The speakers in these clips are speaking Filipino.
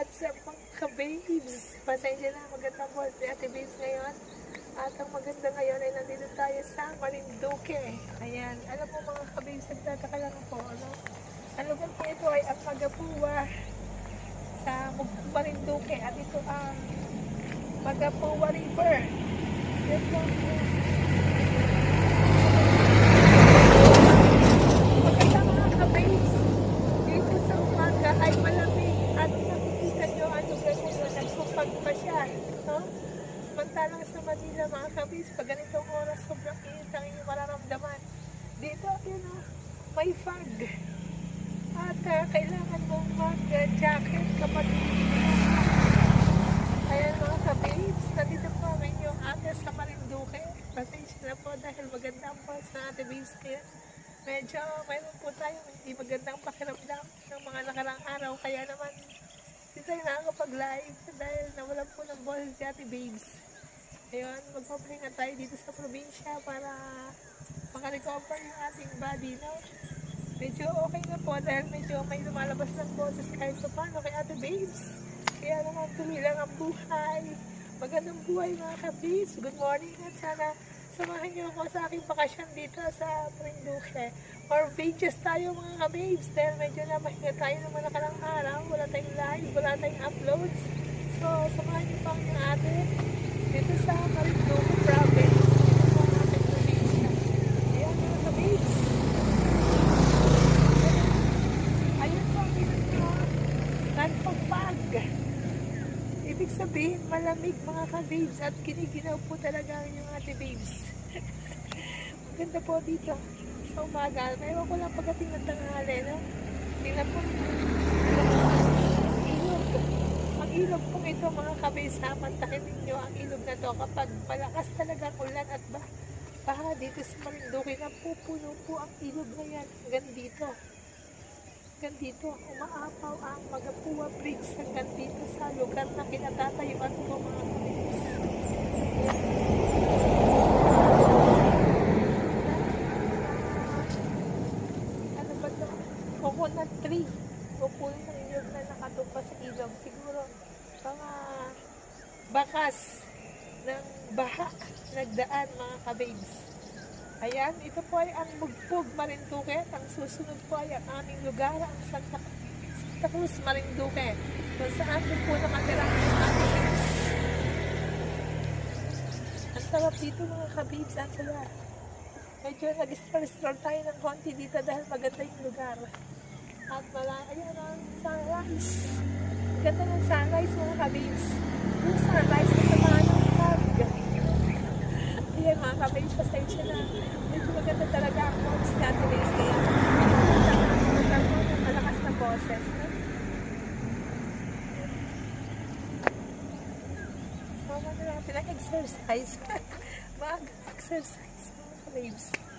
What's up mga ka-babes? Pasensya na, magandang boss si Ate Babes ngayon. At ang maganda ngayon ay nandito tayo sa Marinduque. Ayan, alam mo mga ka-babes, nagtataka lang ako, ano? Ang lugar po ito ay ang Magapuwa sa Marinduque. At ito ang Magapuwa River. Ito Maganda mga ka-babes. Dito sa umaga ay malamig at nakikita nyo ang lugar na yun, nagsupag pa siya. No? Samantalang sa Manila mga kabis, pag ganitong oras sobrang init ang inyong mararamdaman. Dito, yun o, may fog. At ah, kailangan mong mag-jacket kapag Ayan mga kabis, nandito po ang inyong ate sa Marinduque. Pasensya na po dahil maganda ang boss na ate babes ngayon. Medyo mayroon po tayong hindi magandang pakiramdam ng mga nakarang araw. Kaya naman, hindi tayo nakakapag-live dahil nawalan po ng boses si Ate Babes. Ayun, magpapahinga tayo dito sa probinsya para makarecover yung ating body, no? Medyo okay na po dahil medyo may lumalabas ng boses kahit pa paano kay Ate Babes. Kaya naman tuloy lang ang buhay. Magandang buhay mga kabis. Good morning at sana samahan niyo ako sa aking bakasyon dito sa Marinduque. Or videos tayo mga kababes dahil medyo namahinga tayo naman nakarang araw. Wala tayong live, wala tayong uploads. So, samahan niyo pa ang inyong ate dito sa Marinduque province. Ito ang ating probinsya. Ayan mga kababes. Ayun po ang pinag Nagpapag. Ibig sabihin, malamig mga ka-babes at kiniginaw po talaga ang inyong ate babes. Maganda po dito sa umaga. Mayroon ko lang pagdating ng tanghali, no? Tingnan po. Ilog. Ang ilog po ito mga ka-babes, samantakin ninyo ang ilog na to kapag malakas talaga ang ulan at ba baha dito sa Marinduque na pupuno po ang ilog na yan hanggang dito hanggang dito umaapaw ang Magapuwa Bridge hanggang dito sa lugar na kinatatayuan ko mga kapatid. Ano ba ito? Coconut tree. Ng ilog na nakatupa sa ilog. Siguro mga bakas ng baha nagdaan mga kababes. Ayan, ito po ay ang Mugpog Marinduque. Ang susunod po ay ang aming lugar, ang Santa, Santa Cruz Marinduque. Kung saan doon po nakatira ang babes. Ang sarap dito mga kabibs, ang saya. Medyo nag-stroll tayo ng konti dito dahil maganda yung lugar. At wala, ayan ang sunrise. Ganda ng sunrise mga kabibs. Yung sunrise na samahan ng fog. Ayan mga kabibs, pasensya na. Medyo maganda talaga ang boses ni Ate Liz. Kaya maganda po ng malakas na boses. No? So, ano lang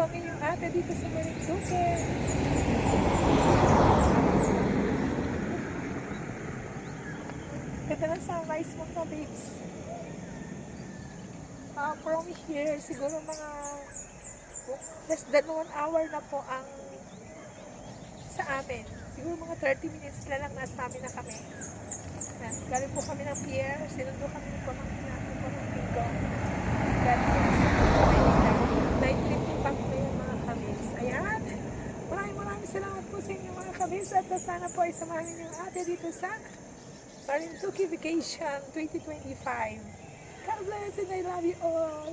po ang inyong ate dito sa Marinduque. Ganda ng sunrise mo na, babes. Uh, ah, from here, siguro mga less than one hour na po ang sa amin. Siguro mga 30 minutes na lang nasa amin na kami. Galing po kami ng pier, sinundo kami ng pamangkin natin, pamangkin ko. Galing kabis at sana po ay samahan ninyo ang ate dito sa Marinduque Vacation 2025. God bless and I love you all.